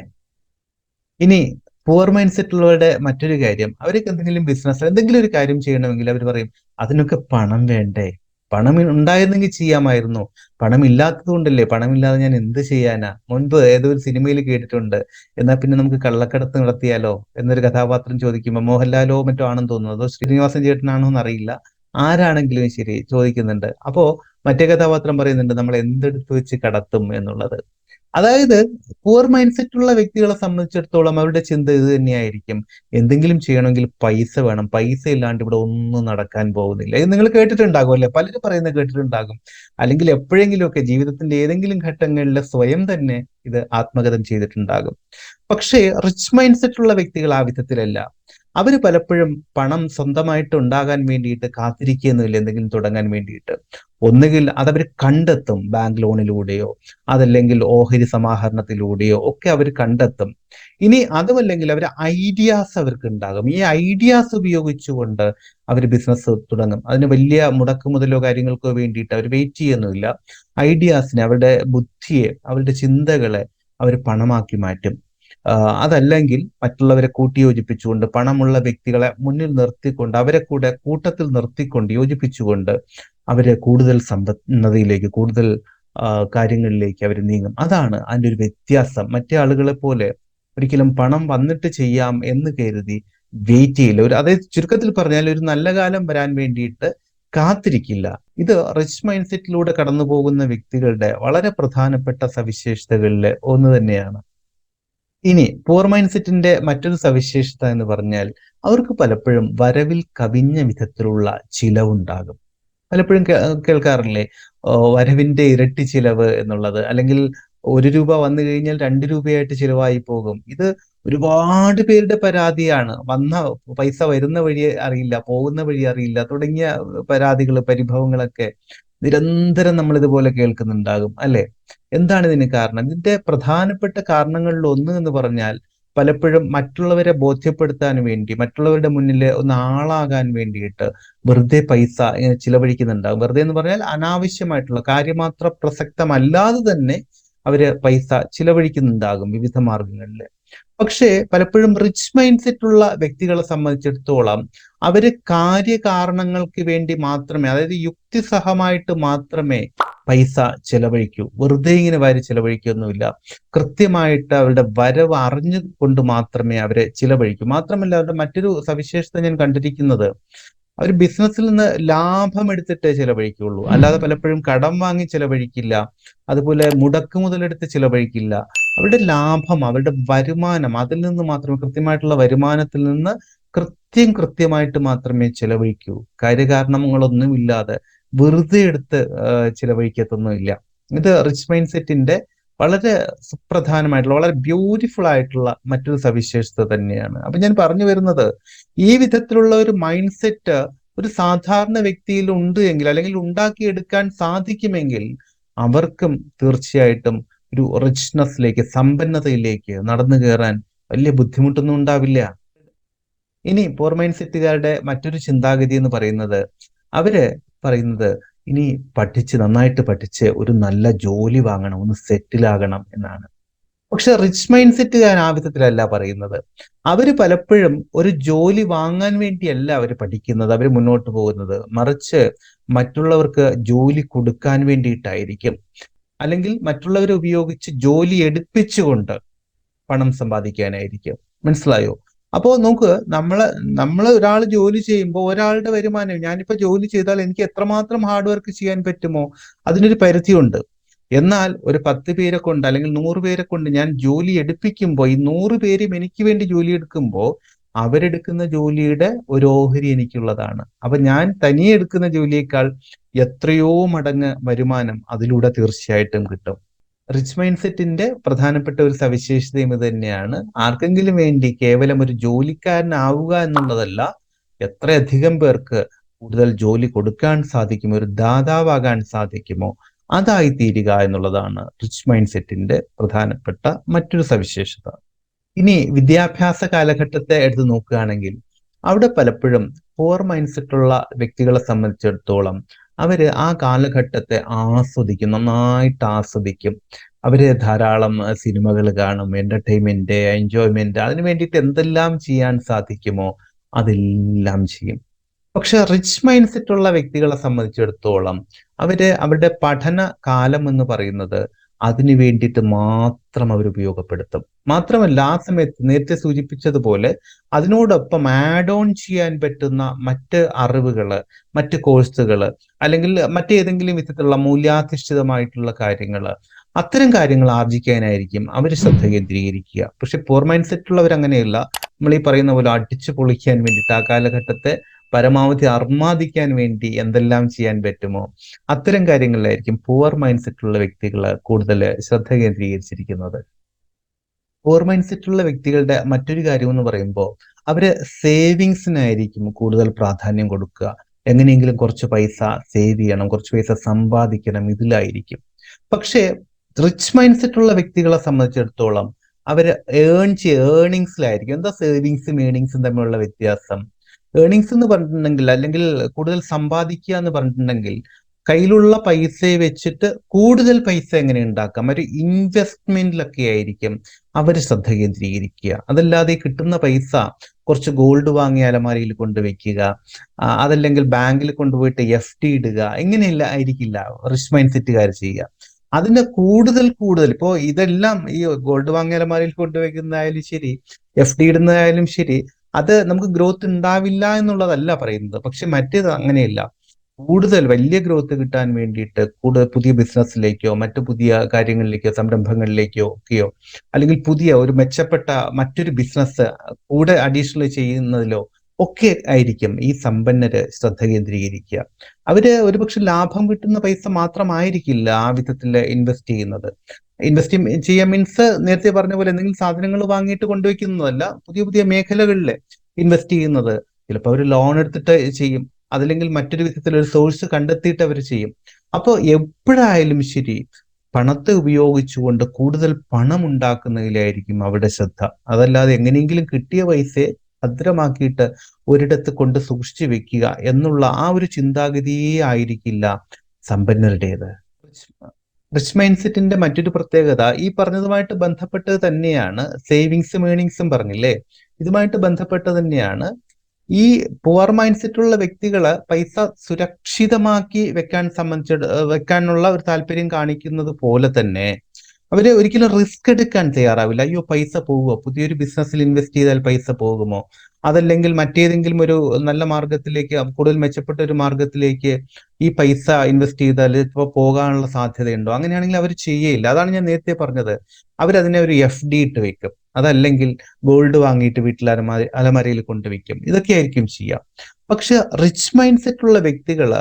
ഇനി പുവർ മൈൻഡ് സെറ്റ് ഉള്ളവരുടെ മറ്റൊരു കാര്യം അവർക്ക് എന്തെങ്കിലും ബിസിനസ് എന്തെങ്കിലും ഒരു കാര്യം ചെയ്യണമെങ്കിൽ അവർ പറയും അതിനൊക്കെ പണം വേണ്ടേ? പണം ഉണ്ടായിരുന്നെങ്കിൽ ചെയ്യാമായിരുന്നു. പണം ഇല്ലാത്തത് കൊണ്ടല്ലേ പണമില്ലാതെ ഞാൻ എന്ത് ചെയ്യാനാ? മുൻപ് ഏതോ ഒരു സിനിമയിൽ കേട്ടിട്ടുണ്ട്. എന്നാൽ പിന്നെ നമുക്ക് കള്ളക്കടത്ത് നടത്തിയാലോ? എന്നൊരു കഥാപാത്രം ചോദിക്കുമ്പോൾ മോഹൻലാലോ മറ്റോ ആണെന്ന് തോന്നുന്നു. അതോ ശ്രീനിവാസൻ ചേട്ടനാണോ എന്നറിയില്ല ആരാണെങ്കിലും ശരി ചോദിക്കുന്നുണ്ട്. അപ്പോ മറ്റേ കഥാപാത്രം പറയുന്നുണ്ട് നമ്മൾ എന്തെടുത്ത് വെച്ച് കടത്തും എന്നുള്ളത്. അതായത് പുവർ മൈൻഡ് സെറ്റ് ഉള്ള വ്യക്തികളെ സംബന്ധിച്ചിടത്തോളം അവരുടെ ചിന്ത ഇത് തന്നെയായിരിക്കും. എന്തെങ്കിലും ചെയ്യണമെങ്കിൽ പൈസ വേണം. പൈസ ഇല്ലാണ്ട് ഇവിടെ ഒന്നും നടക്കാൻ പോകുന്നില്ല. ഇത് നിങ്ങൾ കേട്ടിട്ടുണ്ടാകും അല്ലെ? പലരും പറയുന്നത് കേട്ടിട്ടുണ്ടാകും. അല്ലെങ്കിൽ എപ്പോഴെങ്കിലുമൊക്കെ ജീവിതത്തിന്റെ ഏതെങ്കിലും ഘട്ടങ്ങളിൽ സ്വയം തന്നെ ഇത് ആത്മഗതം ചെയ്തിട്ടുണ്ടാകും. പക്ഷേ റിച്ച് മൈൻഡ് സെറ്റ് ഉള്ള വ്യക്തികൾ ആ വിധത്തിലല്ല. അവർ പലപ്പോഴും പണം സ്വന്തമായിട്ട് ഉണ്ടാകാൻ വേണ്ടിയിട്ട് കാത്തിരിക്കുന്നില്ല എന്തെങ്കിലും തുടങ്ങാൻ വേണ്ടിയിട്ട്. ഒന്നുകിൽ അതവർ കണ്ടെത്തും ബാങ്ക് ലോണിലൂടെയോ അതല്ലെങ്കിൽ ഓഹരി സമാഹരണത്തിലൂടെയോ ഒക്കെ അവർ കണ്ടെത്തും. ഇനി അതുമല്ലെങ്കിൽ അവർ ഐഡിയാസ് അവർക്ക് ഉണ്ടാകും. ഈ ഐഡിയാസ് ഉപയോഗിച്ചുകൊണ്ട് അവർ ബിസിനസ് തുടങ്ങും. അതിന് വലിയ മുടക്ക് മുതലോ കാര്യങ്ങൾക്കോ വേണ്ടിയിട്ട് അവർ വെയിറ്റ് ചെയ്യുന്നില്ല ഐഡിയാസിനെ അവരുടെ ബുദ്ധിയെ അവരുടെ ചിന്തകളെ അവർ പണമാക്കി മാറ്റും. അതല്ലെങ്കിൽ മറ്റുള്ളവരെ കൂട്ടിയോജിപ്പിച്ചുകൊണ്ട് പണമുള്ള വ്യക്തികളെ മുന്നിൽ നിർത്തിക്കൊണ്ട് അവരെ കൂടെ കൂട്ടത്തിൽ നിർത്തിക്കൊണ്ട് യോജിപ്പിച്ചുകൊണ്ട് അവരെ കൂടുതൽ സമ്പന്നതയിലേക്ക് കൂടുതൽ കാര്യങ്ങളിലേക്ക് അവർ നീങ്ങും. അതാണ് അതിന്റെ ഒരു വ്യത്യാസം. മറ്റേ ആളുകളെ പോലെ ഒരിക്കലും പണം വന്നിട്ട് ചെയ്യാം എന്ന് കരുതി വെയിറ്റ് ചെയ്യില്ല. ഒരു അതായത് ചുരുക്കത്തിൽ പറഞ്ഞാൽ ഒരു നല്ല കാലം വരാൻ വേണ്ടിയിട്ട് കാത്തിരിക്കില്ല. ഇത് റിച്ച് മൈൻഡ് സെറ്റിലൂടെ കടന്നു പോകുന്ന വ്യക്തികളുടെ വളരെ പ്രധാനപ്പെട്ട സവിശേഷതകളിൽ ഒന്ന് തന്നെയാണ്. ഇനി പൂർ മൈൻഡ് സെറ്റിന്റെ മറ്റൊരു സവിശേഷത എന്ന് പറഞ്ഞാൽ അവർക്ക് പലപ്പോഴും വരവിൽ കവിഞ്ഞ വിധത്തിലുള്ള ചിലവുണ്ടാകും. പലപ്പോഴും കേൾക്കാറില്ലേ? വരവിന്റെ ഇരട്ടി ചിലവ് എന്നുള്ളത്. അല്ലെങ്കിൽ ഒരു രൂപ വന്നു കഴിഞ്ഞാൽ രണ്ട് രൂപയായിട്ട് ചിലവായി പോകും. ഇത് ഒരുപാട് പേരുടെ പരാതിയാണ്. വന്ന പൈസ വരുന്ന വഴി അറിയില്ല പോകുന്ന വഴി അറിയില്ല തുടങ്ങിയ പരാതികൾ പരിഭവങ്ങളൊക്കെ നിരന്തരം നമ്മൾ ഇതുപോലെ കേൾക്കുന്നുണ്ടാകും അല്ലെ? എന്താണ് ഇതിന് കാരണം? ഇതിന്റെ പ്രധാനപ്പെട്ട കാരണങ്ങളിൽ ഒന്ന് എന്ന് പറഞ്ഞാൽ പലപ്പോഴും മറ്റുള്ളവരെ ബോധ്യപ്പെടുത്താൻ വേണ്ടി മറ്റുള്ളവരുടെ മുന്നിൽ ഒന്ന് ആളാകാൻ വേണ്ടിയിട്ട് വെറുതെ പൈസ ഇങ്ങനെ ചിലവഴിക്കുന്നുണ്ടാകും വെറുതെ എന്ന് പറഞ്ഞാൽ അനാവശ്യമായിട്ടുള്ള കാര്യമാത്ര പ്രസക്തമല്ലാതെ തന്നെ അവർ പൈസ ചിലവഴിക്കുന്നുണ്ടാകും വിവിധ മാർഗങ്ങളിൽ പക്ഷേ പലപ്പോഴും റിച്ച് മൈൻഡ് സെറ്റ് ഉള്ള വ്യക്തികളെ സംബന്ധിച്ചിടത്തോളം അവർ കാര്യകാരണങ്ങൾക്ക് വേണ്ടി മാത്രമേ അതായത് യുക്തിസഹമായിട്ട് മാത്രമേ പൈസ ചെലവഴിക്കൂ. വെറുതെ ഇങ്ങനെ വാരി ചെലവഴിക്കൊന്നുമില്ല. കൃത്യമായിട്ട് അവരുടെ വരവ് അറിഞ്ഞുകൊണ്ട് മാത്രമേ അവരെ ചിലവഴിക്കൂ. മാത്രമല്ല അവരുടെ മറ്റൊരു സവിശേഷത ഞാൻ കണ്ടിരിക്കുന്നത് അവർ ബിസിനസ്സിൽ നിന്ന് ലാഭം എടുത്തിട്ടേ ചിലവഴിക്കുള്ളൂ അല്ലാതെ പലപ്പോഴും കടം വാങ്ങി ചിലവഴിക്കില്ല. അതുപോലെ മുടക്ക് മുതലെടുത്ത് ചിലവഴിക്കില്ല. അവരുടെ ലാഭം അവരുടെ വരുമാനം അതിൽ നിന്ന് മാത്രമേ കൃത്യമായിട്ടുള്ള വരുമാനത്തിൽ നിന്ന് കൃത്യം കൃത്യമായിട്ട് മാത്രമേ ചിലവഴിക്കൂ. കാര്യകാരണങ്ങളൊന്നുമില്ലാതെ വെറുതെ എടുത്ത് ചിലവഴിക്കത്തൊന്നുമില്ല. ഇത് റിച്ച് മൈൻഡ് സെറ്റിന്റെ വളരെ സുപ്രധാനമായിട്ടുള്ള വളരെ ബ്യൂട്ടിഫുൾ ആയിട്ടുള്ള മറ്റൊരു സവിശേഷത തന്നെയാണ്. അപ്പൊ ഞാൻ പറഞ്ഞു വരുന്നത് ഈ വിധത്തിലുള്ള ഒരു മൈൻഡ് സെറ്റ് ഒരു സാധാരണ വ്യക്തിയിൽ ഉണ്ട് എങ്കിൽ അല്ലെങ്കിൽ ഉണ്ടാക്കിയെടുക്കാൻ സാധിക്കുമെങ്കിൽ അവർക്കും തീർച്ചയായിട്ടും ഒരു റിച്ച്നെസ്സിലേക്ക് സമ്പന്നതയിലേക്ക് നടന്നു കയറാൻ വലിയ ബുദ്ധിമുട്ടൊന്നും ഉണ്ടാവില്ല. ഇനി പോർ മൈൻഡ് സെറ്റുകാരുടെ മറ്റൊരു ചിന്താഗതി എന്ന് പറയുന്നത് അവർ പറയുന്നത് ഇനി പഠിച്ച് നന്നായിട്ട് പഠിച്ച് ഒരു നല്ല ജോലി വാങ്ങണം ഒന്ന് സെറ്റിലാകണം എന്നാണ്. പക്ഷെ റിച്ച് മൈൻഡ് സെറ്റുകാരൻ ആ വിധത്തിലല്ല പറയുന്നത്. അവർ പലപ്പോഴും ഒരു ജോലി വാങ്ങാൻ വേണ്ടിയല്ല അവർ പഠിക്കുന്നത്. അവർ മുന്നോട്ട് പോകുന്നത്. മറിച്ച് മറ്റുള്ളവർക്ക് ജോലി കൊടുക്കാൻ വേണ്ടിയിട്ടായിരിക്കും. അല്ലെങ്കിൽ മറ്റുള്ളവരെ ഉപയോഗിച്ച് ജോലി എടുപ്പിച്ചുകൊണ്ട് പണം സമ്പാദിക്കാനായിരിക്കും. മനസ്സിലായോ? അപ്പോ നമുക്ക് നമ്മൾ നമ്മൾ ഒരാൾ ജോലി ചെയ്യുമ്പോൾ ഒരാളുടെ വരുമാനം ഞാനിപ്പോ ജോലി ചെയ്താൽ എനിക്ക് എത്രമാത്രം ഹാർഡ് വർക്ക് ചെയ്യാൻ പറ്റുമോ? അതിനൊരു പരിധിയുണ്ട്. എന്നാൽ ഒരു പത്ത് പേരെ കൊണ്ട് അല്ലെങ്കിൽ നൂറ് പേരെ കൊണ്ട് ഞാൻ ജോലി എടുപ്പിക്കുമ്പോൾ ഈ നൂറ് പേരും എനിക്ക് വേണ്ടി ജോലി എടുക്കുമ്പോൾ അവരെടുക്കുന്ന ജോലിയുടെ ഒരു ഓഹരി എനിക്കുള്ളതാണ്. അപ്പൊ ഞാൻ തനിയെ എടുക്കുന്ന ജോലിയേക്കാൾ എത്രയോ മടങ്ങ് വരുമാനം അതിലൂടെ തീർച്ചയായിട്ടും കിട്ടും. റിച്ച് മൈൻഡ് സെറ്റിന്റെ പ്രധാനപ്പെട്ട ഒരു സവിശേഷതയും ഇത് തന്നെയാണ്. ആർക്കെങ്കിലും വേണ്ടി കേവലം ഒരു ജോലിക്കാരനാവുക എന്നുള്ളതല്ല എത്രയധികം പേർക്ക് കൂടുതൽ ജോലി കൊടുക്കാൻ സാധിക്കുമോ ഒരു ദാതാവാകാൻ സാധിക്കുമോ അതായി തീരുക എന്നുള്ളതാണ് റിച്ച് മൈൻഡ് സെറ്റിന്റെ പ്രധാനപ്പെട്ട മറ്റൊരു സവിശേഷത. ഇനി വിദ്യാഭ്യാസ കാലഘട്ടത്തെ എടുത്ത് നോക്കുകയാണെങ്കിൽ അവിടെ പലപ്പോഴും പോർ മൈൻഡ് സെറ്റുള്ള വ്യക്തികളെ സംബന്ധിച്ചിടത്തോളം അവർ ആ കാലഘട്ടത്തെ ആസ്വദിക്കും നന്നായിട്ട് ആസ്വദിക്കും. അവർ ധാരാളം സിനിമകൾ കാണും എന്റർടൈൻമെന്റ് എൻജോയ്മെന്റ് അതിനു വേണ്ടിയിട്ട് എന്തെല്ലാം ചെയ്യാൻ സാധിക്കുമോ അതെല്ലാം ചെയ്യും. പക്ഷെ റിച്ച് മൈൻഡ് സെറ്റുള്ള വ്യക്തികളെ സംബന്ധിച്ചിടത്തോളം അവർ അവരുടെ പഠന കാലം എന്ന് പറയുന്നത് അതിനു വേണ്ടിയിട്ട് മാത്രം അവർ ഉപയോഗപ്പെടുത്തും. മാത്രമല്ല ആ സമയത്ത് നേരത്തെ സൂചിപ്പിച്ചതുപോലെ അതിനോടൊപ്പം ആഡ് ഓൺ ചെയ്യാൻ പറ്റുന്ന മറ്റ് അറിവുകൾ മറ്റ് കോഴ്സുകൾ അല്ലെങ്കിൽ മറ്റേതെങ്കിലും വിധത്തിലുള്ള മൂല്യാധിഷ്ഠിതമായിട്ടുള്ള കാര്യങ്ങൾ അത്തരം കാര്യങ്ങൾ ആർജിക്കാനായിരിക്കും അവർ ശ്രദ്ധ കേന്ദ്രീകരിക്കുക. പക്ഷെ പോർ മൈൻഡ് സെറ്റ് ഉള്ളവർ അങ്ങനെയല്ല നമ്മൾ ഈ പറയുന്ന പോലെ അടിച്ചു പൊളിക്കാൻ വേണ്ടിയിട്ട് ആ കാലഘട്ടത്തെ പരമാവധി അർമാദിക്കാൻ വേണ്ടി എന്തെല്ലാം ചെയ്യാൻ പറ്റുമോ? അത്തരം കാര്യങ്ങളിലായിരിക്കും പുവർ മൈൻഡ് സെറ്റുള്ള വ്യക്തികൾ കൂടുതൽ ശ്രദ്ധ കേന്ദ്രീകരിച്ചിരിക്കുന്നത്. പുവർ മൈൻഡ് സെറ്റുള്ള വ്യക്തികളുടെ മറ്റൊരു കാര്യം എന്ന് പറയുമ്പോൾ അവർ സേവിങ്സിനായിരിക്കും കൂടുതൽ പ്രാധാന്യം കൊടുക്കുക. എങ്ങനെയെങ്കിലും കുറച്ച് പൈസ സേവ് ചെയ്യണം കുറച്ച് പൈസ സമ്പാദിക്കണം ഇതിലായിരിക്കും. പക്ഷേ റിച്ച് മൈൻഡ് സെറ്റുള്ള വ്യക്തികളെ സംബന്ധിച്ചിടത്തോളം അവർ ഏൺ ചെയ്യ ഏണിങ്സിലായിരിക്കും എന്താ സേവിങ്സും ഏണിങ്സും തമ്മിലുള്ള വ്യത്യാസം? ഏണിങ്സ് എന്ന് പറഞ്ഞിട്ടുണ്ടെങ്കിൽ അല്ലെങ്കിൽ കൂടുതൽ സമ്പാദിക്കുക എന്ന് പറഞ്ഞിട്ടുണ്ടെങ്കിൽ കയ്യിലുള്ള പൈസയെ വെച്ചിട്ട് കൂടുതൽ പൈസ എങ്ങനെ ഉണ്ടാക്കാം? ഒരു ഇൻവെസ്റ്റ്മെന്റിലൊക്കെ ആയിരിക്കും അവർ ശ്രദ്ധ കേന്ദ്രീകരിക്കുക. അതല്ലാതെ കിട്ടുന്ന പൈസ കുറച്ച് ഗോൾഡ് വാങ്ങി അലമാരയിൽ കൊണ്ടുവയ്ക്കുക അതല്ലെങ്കിൽ ബാങ്കിൽ കൊണ്ടുപോയിട്ട് എഫ് ടി ഇടുക ഇങ്ങനെയല്ല ആയിരിക്കില്ല റിച്ച് മൈൻഡ് സെറ്റുകാർ ചെയ്യുക. അതിന്റെ കൂടുതൽ കൂടുതൽ ഇപ്പോൾ ഇതെല്ലാം ഈ ഗോൾഡ് വാങ്ങിയ അലമാരയിൽ കൊണ്ടുവയ്ക്കുന്നതായാലും ശരി എഫ് ഡി ഇടുന്നതായാലും ശരി അത് നമുക്ക് ഗ്രോത്ത് ഉണ്ടാവില്ല എന്നുള്ളതല്ല പറയുന്നത്. പക്ഷെ മറ്റേത് അങ്ങനെയല്ല. കൂടുതൽ വലിയ ഗ്രോത്ത് കിട്ടാൻ വേണ്ടിയിട്ട് കൂടുതൽ പുതിയ ബിസിനസ്സിലേക്കോ മറ്റു പുതിയ കാര്യങ്ങളിലേക്കോ സംരംഭങ്ങളിലേക്കോ ഒക്കെയോ അല്ലെങ്കിൽ പുതിയ ഒരു മെച്ചപ്പെട്ട മറ്റൊരു ബിസിനസ് കൂടെ അഡീഷണൽ ചെയ്യുന്നതിലോ ഒക്കെ ആയിരിക്കും ഈ സമ്പന്നര് ശ്രദ്ധ കേന്ദ്രീകരിക്കുക. അവർ ഒരുപക്ഷെ ലാഭം കിട്ടുന്ന പൈസ മാത്രമായിരിക്കില്ല ആ വിധത്തിൽ ഇൻവെസ്റ്റ് ചെയ്യുന്നത്. ഇൻവെസ്റ്റ് ചെയ്യാൻ മീൻസ് നേരത്തെ പറഞ്ഞ പോലെ എന്തെങ്കിലും സാധനങ്ങൾ വാങ്ങിയിട്ട് കൊണ്ടുവയ്ക്കുന്നതല്ല പുതിയ പുതിയ മേഖലകളിൽ ഇൻവെസ്റ്റ് ചെയ്യുന്നത്. ചിലപ്പോൾ അവർ ലോൺ എടുത്തിട്ട് ചെയ്യും. അതല്ലെങ്കിൽ മറ്റൊരു വിധത്തിൽ ഒരു സോഴ്സ് കണ്ടെത്തിയിട്ട് അവർ ചെയ്യും. അപ്പോൾ എപ്പോഴായാലും ശരി പണത്തെ ഉപയോഗിച്ചുകൊണ്ട് കൂടുതൽ പണം ഉണ്ടാക്കുന്നതിലായിരിക്കും അവരുടെ ശ്രദ്ധ. അതല്ലാതെ എങ്ങനെയെങ്കിലും കിട്ടിയ പൈസയെ ഭദ്രമാക്കിയിട്ട് ഒരിടത്ത് കൊണ്ട് സൂക്ഷിച്ചു വെക്കുക എന്നുള്ള ആ ഒരു ചിന്താഗതിയേ ആയിരിക്കില്ല സമ്പന്നരുടേത്. റിച്ച് മൈൻഡ് സെറ്റിന്റെ മറ്റൊരു പ്രത്യേകത ഈ പറഞ്ഞതുമായിട്ട് ബന്ധപ്പെട്ടത് തന്നെയാണ് സേവിങ്സും ഏണിങ്സും പറഞ്ഞില്ലേ? ഇതുമായിട്ട് ബന്ധപ്പെട്ട് തന്നെയാണ് ഈ പുവർ മൈൻഡ് സെറ്റുള്ള വ്യക്തികൾ പൈസ സുരക്ഷിതമാക്കി വെക്കാൻ സംബന്ധിച്ച വെക്കാനുള്ള ഒരു താല്പര്യം കാണിക്കുന്നത് പോലെ തന്നെ അവർ ഒരിക്കലും റിസ്ക് എടുക്കാൻ തയ്യാറാവില്ല. അയ്യോ പൈസ പോകുമോ പുതിയൊരു ബിസിനസ്സിൽ ഇൻവെസ്റ്റ് ചെയ്താൽ പൈസ പോകുമോ? അതല്ലെങ്കിൽ മറ്റേതെങ്കിലും ഒരു നല്ല മാർഗത്തിലേക്ക് കൂടുതൽ മെച്ചപ്പെട്ട ഒരു മാർഗത്തിലേക്ക് ഈ പൈസ ഇൻവെസ്റ്റ് ചെയ്താൽ ഇപ്പോൾ പോകാനുള്ള സാധ്യതയുണ്ടോ? അങ്ങനെയാണെങ്കിൽ അവർ ചെയ്യേയില്ല. അതാണ് ഞാൻ നേരത്തെ പറഞ്ഞത്. അവരതിനെ ഒരു എഫ് ഡി ഇട്ട് വെക്കും. അതല്ലെങ്കിൽ ഗോൾഡ് വാങ്ങിയിട്ട് വീട്ടിൽ അലമാര അലമാരയിൽ കൊണ്ടുവയ്ക്കും ഇതൊക്കെ ആയിരിക്കും ചെയ്യുക പക്ഷെ റിച്ച് മൈൻഡ് സെറ്റ് ഉള്ള വ്യക്തികൾ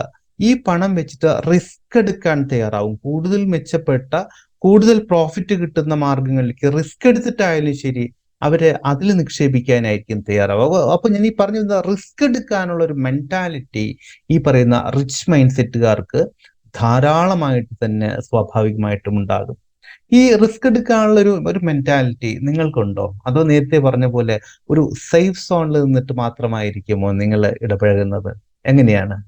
ഈ പണം വെച്ചിട്ട് റിസ്ക് എടുക്കാൻ തയ്യാറാവും. കൂടുതൽ മെച്ചപ്പെട്ട കൂടുതൽ പ്രോഫിറ്റ് കിട്ടുന്ന മാർഗങ്ങളിലേക്ക് റിസ്ക് എടുത്തിട്ടായാലും ശരി അവരെ അതിൽ നിക്ഷേപിക്കാനായിരിക്കും തയ്യാറാവുക. അപ്പൊ ഞാൻ ഈ പറഞ്ഞു പറഞ്ഞ റിസ്ക് എടുക്കാനുള്ള ഒരു മെന്റാലിറ്റി ഈ പറയുന്ന റിച്ച് മൈൻഡ് സെറ്റുകാർക്ക് ധാരാളമായിട്ട് തന്നെ സ്വാഭാവികമായിട്ടും ഉണ്ടാകും. ഈ റിസ്ക് എടുക്കാനുള്ള ഒരു ഒരു മെന്റാലിറ്റി നിങ്ങൾക്കുണ്ടോ? അതോ നേരത്തെ പറഞ്ഞ പോലെ ഒരു സേഫ് സോണിൽ നിന്നിട്ട് മാത്രമായിരിക്കുമോ നിങ്ങൾ ഇടപഴകുന്നത്? എങ്ങനെയാണ്?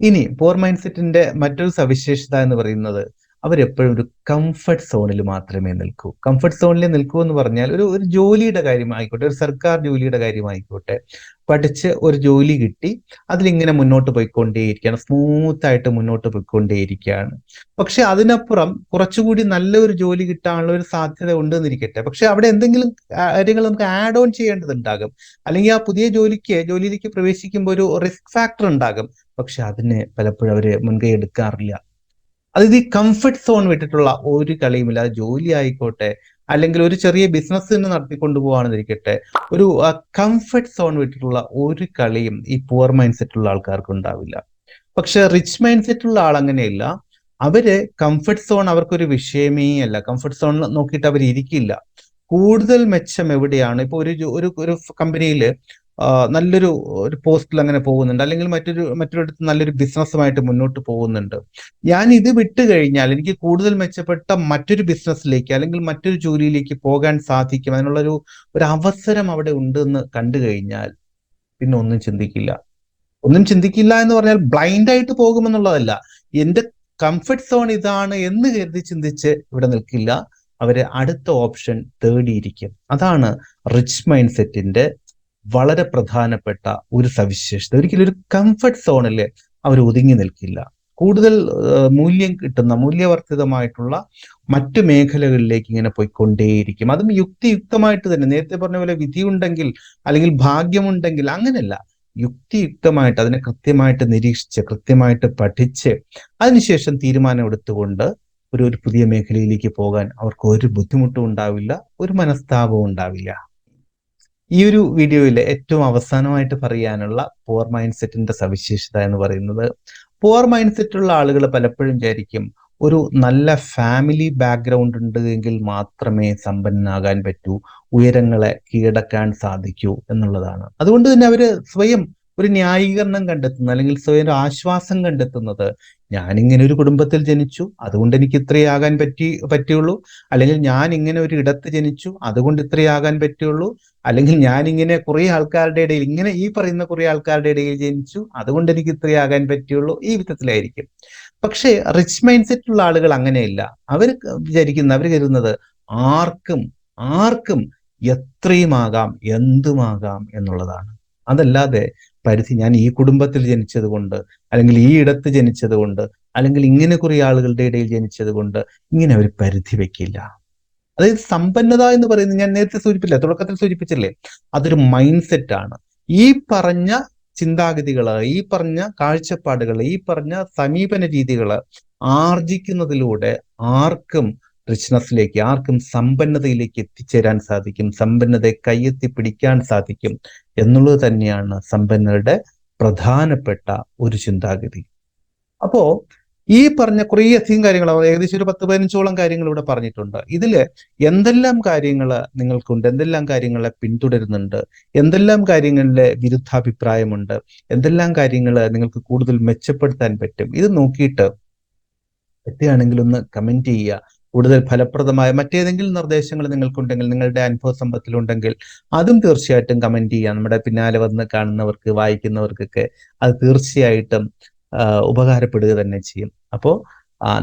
ഇനി പോർ മൈൻഡ് സെറ്റിന്റെ മറ്റൊരു സവിശേഷത എന്ന് പറയുന്നത് അവരെപ്പോഴും ഒരു കംഫർട്ട് സോണിൽ മാത്രമേ നിൽക്കൂ. കംഫർട്ട് സോണിൽ നിൽക്കൂ എന്ന് പറഞ്ഞാൽ ഒരു ഒരു ജോലിയുടെ കാര്യമായിക്കോട്ടെ ഒരു സർക്കാർ ജോലിയുടെ കാര്യമായിക്കോട്ടെ പഠിച്ച് ഒരു ജോലി കിട്ടി അതിലിങ്ങനെ മുന്നോട്ട് പോയിക്കൊണ്ടേയിരിക്കുകയാണ് സ്മൂത്ത് ആയിട്ട് മുന്നോട്ട് പോയിക്കൊണ്ടേയിരിക്കുകയാണ്. പക്ഷെ അതിനപ്പുറം കുറച്ചുകൂടി നല്ലൊരു ജോലി കിട്ടാനുള്ള ഒരു സാധ്യത ഉണ്ടെന്നിരിക്കട്ടെ. പക്ഷെ അവിടെ എന്തെങ്കിലും കാര്യങ്ങൾ നമുക്ക് ആഡ് ഓൺ ചെയ്യേണ്ടതുണ്ടാകും. അല്ലെങ്കിൽ ആ പുതിയ ജോലിക്ക് ജോലിയിലേക്ക് പ്രവേശിക്കുമ്പോൾ ഒരു റിസ്ക് ഫാക്ടർ ഉണ്ടാകും. പക്ഷെ അതിനെ പലപ്പോഴും അവർ മുൻകൈ എടുക്കാറില്ല. അതായത് ഈ കംഫർട്ട് സോൺ വിട്ടിട്ടുള്ള ഒരു കളിയുമില്ല. അത് ജോലി ആയിക്കോട്ടെ അല്ലെങ്കിൽ ഒരു ചെറിയ ബിസിനസ് തന്നെ നടത്തിക്കൊണ്ടു പോവാണെന്നിരിക്കട്ടെ ഒരു കംഫർട്ട് സോൺ വിട്ടിട്ടുള്ള ഒരു കളിയും ഈ പുവർ മൈൻഡ് സെറ്റ് ഉള്ള ആൾക്കാർക്ക് ഉണ്ടാവില്ല. പക്ഷെ റിച്ച് മൈൻഡ് സെറ്റ് ഉള്ള ആൾ അങ്ങനെയല്ല. അവർ കംഫർട്ട് സോൺ അവർക്കൊരു വിഷയമേ അല്ല. കംഫർട്ട് സോൺ നോക്കിയിട്ട് അവർ ഇരിക്കില്ല കൂടുതൽ മെച്ചം എവിടെയാണ്? ഇപ്പൊ ഒരു ഒരു ഒരു കമ്പനിയിൽ നല്ലൊരു ഒരു പോസ്റ്റിൽ അങ്ങനെ പോകുന്നുണ്ട്. അല്ലെങ്കിൽ മറ്റൊരു മറ്റൊരിടത്ത് നല്ലൊരു ബിസിനസ്സുമായിട്ട് മുന്നോട്ട് പോകുന്നുണ്ട്. ഞാൻ ഇത് വിട്ട് കഴിഞ്ഞാൽ എനിക്ക് കൂടുതൽ മെച്ചപ്പെട്ട മറ്റൊരു ബിസിനസ്സിലേക്ക് അല്ലെങ്കിൽ മറ്റൊരു ജോലിയിലേക്ക് പോകാൻ സാധിക്കും. അതിനുള്ളൊരു ഒരു അവസരം അവിടെ ഉണ്ട് എന്ന് കണ്ടു കഴിഞ്ഞാൽ പിന്നെ ഒന്നും ചിന്തിക്കില്ല. ഒന്നും ചിന്തിക്കില്ല എന്ന് പറഞ്ഞാൽ ബ്ലൈൻഡ് ആയിട്ട് പോകുമെന്നുള്ളതല്ല. എന്റെ കംഫർട്ട് സോൺ ഇതാണ് എന്ന് കരുതി ചിന്തിച്ച് ഇവിടെ നിൽക്കില്ല. അവരെ അടുത്ത ഓപ്ഷൻ തേടിയിരിക്കും. അതാണ് റിച്ച് മൈൻഡ് സെറ്റിന്റെ വളരെ പ്രധാനപ്പെട്ട ഒരു സവിശേഷത. ഒരിക്കലും ഒരു കംഫർട്ട് സോണിൽ അവർ ഒതുങ്ങി നിൽക്കില്ല. കൂടുതൽ മൂല്യം കിട്ടുന്ന മൂല്യവർദ്ധിതമായിട്ടുള്ള മറ്റു മേഖലകളിലേക്ക് ഇങ്ങനെ പോയിക്കൊണ്ടേയിരിക്കും. അതും യുക്തിയുക്തമായിട്ട് തന്നെ. നേരത്തെ പറഞ്ഞ പോലെ വിധിയുണ്ടെങ്കിൽ അല്ലെങ്കിൽ ഭാഗ്യമുണ്ടെങ്കിൽ അങ്ങനെയല്ല. യുക്തിയുക്തമായിട്ട് അതിനെ കൃത്യമായിട്ട് നിരീക്ഷിച്ച് കൃത്യമായിട്ട് പഠിച്ച് അതിനുശേഷം തീരുമാനം എടുത്തുകൊണ്ട് ഒരു ഒരു പുതിയ മേഖലയിലേക്ക് പോകാൻ അവർക്ക് ഒരു ബുദ്ധിമുട്ടും ഉണ്ടാവില്ല ഒരു മനസ്താപവും ഉണ്ടാവില്ല. ഈ ഒരു വീഡിയോയിൽ ഏറ്റവും അവസാനമായിട്ട് പറയാനുള്ള പോർ മൈൻഡ് സെറ്റിന്റെ സവിശേഷത എന്ന് പറയുന്നത് പോർ മൈൻഡ് സെറ്റുള്ള ആളുകൾ പലപ്പോഴും വിചാരിക്കും ഒരു നല്ല ഫാമിലി ബാക്ക്ഗ്രൗണ്ട് ഉണ്ട് എങ്കിൽ മാത്രമേ സമ്പന്നനാകാൻ പറ്റൂ ഉയരങ്ങളെ കീഴടക്കാൻ സാധിക്കൂ എന്നുള്ളതാണ്. അതുകൊണ്ട് തന്നെ അവർ സ്വയം ഒരു ന്യായീകരണം കണ്ടെത്തുന്നത് അല്ലെങ്കിൽ സ്വയം ഒരു ആശ്വാസം കണ്ടെത്തുന്നത് ഞാനിങ്ങനെ ഒരു കുടുംബത്തിൽ ജനിച്ചു. അതുകൊണ്ട് എനിക്ക് ഇത്രയാകാൻ പറ്റി പറ്റുള്ളൂ. അല്ലെങ്കിൽ ഞാൻ ഇങ്ങനെ ഒരു ഇടത്ത് ജനിച്ചു. അതുകൊണ്ട് ഇത്രയാകാൻ പറ്റുള്ളൂ. അല്ലെങ്കിൽ ഞാൻ ഇങ്ങനെ കുറെ ആൾക്കാരുടെ ഇടയിൽ ഇങ്ങനെ ഈ പറയുന്ന കുറെ ആൾക്കാരുടെ ഇടയിൽ ജനിച്ചു. അതുകൊണ്ട് എനിക്ക് ഇത്രയാകാൻ പറ്റുള്ളൂ. ഈ വിധത്തിലായിരിക്കും. പക്ഷേ റിച്ച് മൈൻഡ് സെറ്റ് ഉള്ള ആളുകൾ അങ്ങനെയില്ല. അവർ വിചാരിക്കുന്ന അവർ കരുതുന്നത് ആർക്കും ആർക്കും എത്രയുമാകാം എന്തുമാകാം എന്നുള്ളതാണ്. അതല്ലാതെ പരിധി ഞാൻ ഈ കുടുംബത്തിൽ ജനിച്ചത് കൊണ്ട് അല്ലെങ്കിൽ ഈ ഇടത്ത് ജനിച്ചത് കൊണ്ട് അല്ലെങ്കിൽ ഇങ്ങനെ കുറെ ആളുകളുടെ ഇടയിൽ ജനിച്ചത് കൊണ്ട് ഇങ്ങനെ അവർ പരിധി വെക്കില്ല. അതായത് സമ്പന്നത എന്ന് പറയുന്നത് ഞാൻ നേരത്തെ സൂചിപ്പിച്ചില്ല തുടക്കത്തിൽ സൂചിപ്പിച്ചില്ലേ? അതൊരു മൈൻഡ് സെറ്റ് ആണ്. ഈ പറഞ്ഞ ചിന്താഗതികൾ ഈ പറഞ്ഞ കാഴ്ചപ്പാടുകൾ ഈ പറഞ്ഞ സമീപന രീതികൾ ആർജിക്കുന്നതിലൂടെ ആർക്കും റിച്ച്നെസ്സിലേക്ക് ആർക്കും സമ്പന്നതയിലേക്ക് എത്തിച്ചേരാൻ സാധിക്കും സമ്പന്നതയെ കയ്യെത്തി പിടിക്കാൻ സാധിക്കും എന്നുള്ളത് തന്നെയാണ് സമ്പന്നരുടെ പ്രധാനപ്പെട്ട ഒരു ചിന്താഗതി. അപ്പോ ഈ പറഞ്ഞ കുറേ അധികം കാര്യങ്ങൾ ഏകദേശം ഒരു പത്ത് പതിനഞ്ചോളം കാര്യങ്ങൾ ഇവിടെ പറഞ്ഞിട്ടുണ്ട്. ഇതിൽ എന്തെല്ലാം കാര്യങ്ങൾ നിങ്ങൾക്കുണ്ട് എന്തെല്ലാം കാര്യങ്ങളെ പിന്തുടരുന്നുണ്ട് എന്തെല്ലാം കാര്യങ്ങളിലെ വിരുദ്ധാഭിപ്രായമുണ്ട് എന്തെല്ലാം കാര്യങ്ങൾ നിങ്ങൾക്ക് കൂടുതൽ മെച്ചപ്പെടുത്താൻ പറ്റും ഇത് നോക്കിയിട്ട് പറ്റുകയാണെങ്കിൽ ഒന്ന് കമന്റ് ചെയ്യുക. കൂടുതൽ ഫലപ്രദമായ മറ്റേതെങ്കിലും നിർദ്ദേശങ്ങൾ നിങ്ങൾക്കുണ്ടെങ്കിൽ നിങ്ങളുടെ അനുഭവ സമ്പത്തിലുണ്ടെങ്കിൽ അതും തീർച്ചയായിട്ടും കമന്റ് ചെയ്യാം. നമ്മുടെ പിന്നാലെ വന്ന് കാണുന്നവർക്ക് വായിക്കുന്നവർക്കൊക്കെ അത് തീർച്ചയായിട്ടും ഉപകാരപ്പെടുക തന്നെ ചെയ്യും. അപ്പോൾ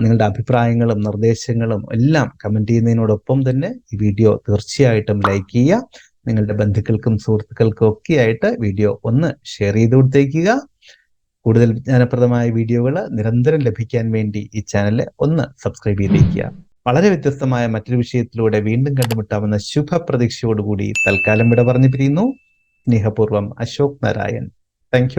നിങ്ങളുടെ അഭിപ്രായങ്ങളും നിർദ്ദേശങ്ങളും എല്ലാം കമന്റ് ചെയ്യുന്നതിനോടൊപ്പം തന്നെ ഈ വീഡിയോ തീർച്ചയായിട്ടും ലൈക്ക് ചെയ്യുക. നിങ്ങളുടെ ബന്ധുക്കൾക്കും സുഹൃത്തുക്കൾക്കും ഒക്കെ ആയിട്ട് വീഡിയോ ഒന്ന് ഷെയർ ചെയ്ത് കൊടുത്തേക്കുക. കൂടുതൽ വിജ്ഞാനപ്രദമായ വീഡിയോകൾ നിരന്തരം ലഭിക്കാൻ വേണ്ടി ഈ ചാനൽ ഒന്ന് സബ്സ്ക്രൈബ് ചെയ്തേക്കുക. വളരെ വ്യത്യസ്തമായ മറ്റൊരു വിഷയത്തിലൂടെ വീണ്ടും കണ്ടുമുട്ടാവുന്ന ശുഭപ്രതീക്ഷയോടുകൂടി തൽക്കാലം വിട പറഞ്ഞു പിരിയുന്നു സ്നേഹപൂർവം അശോക് നാരായൺ. താങ്ക്